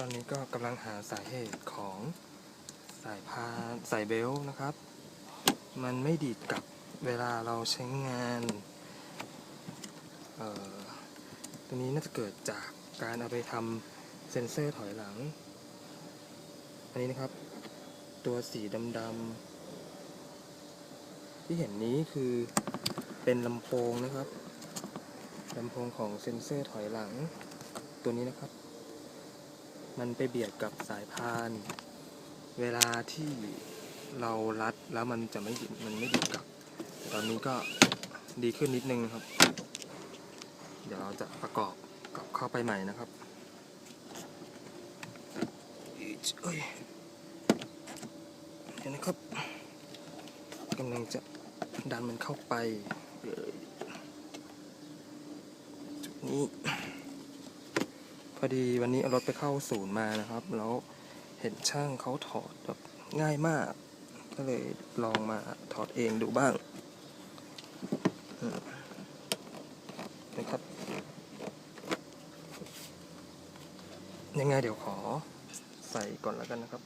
ตอนนี้ก็กำลังหาสาเหตุของสายพานสายเบลต์นะครับ มันไม่ดีดกลับเวลาเราใช้งานตัวนี้น่าจะเกิดจากการเอาไปทำเซ็นเซอร์ถอยหลัง อันนี้นะครับ ตัวสีดำๆที่เห็นนี้คือเป็นลำโพงนะครับลำโพงของเซ็นเซอร์ถอยหลัง ตัวนี้นะครับ มันไปเบียดกับสายพาน เวลาที่เรารัดแล้วมันจะไม่ดิมันไม่ดิดกลับ ตอนนี้ก็ดีขึ้นนิดนึงนะครับ เดี๋ยวเราจะประกอบกับเข้าไปใหม่นะครับเอ้ยเดี๋ยวนะครับกำลังจะดันมันเข้าไปเลยจุดนี้ พอดีวันนี้เอารถไปเข้าศูนย์มานะครับ แล้วเห็นช่างเขาถอดแบบง่ายมาก ก็เลยลองมาถอดเองดูบ้างนะครับ ยังไงเดี๋ยวขอใส่ก่อนแล้วกันนะครับ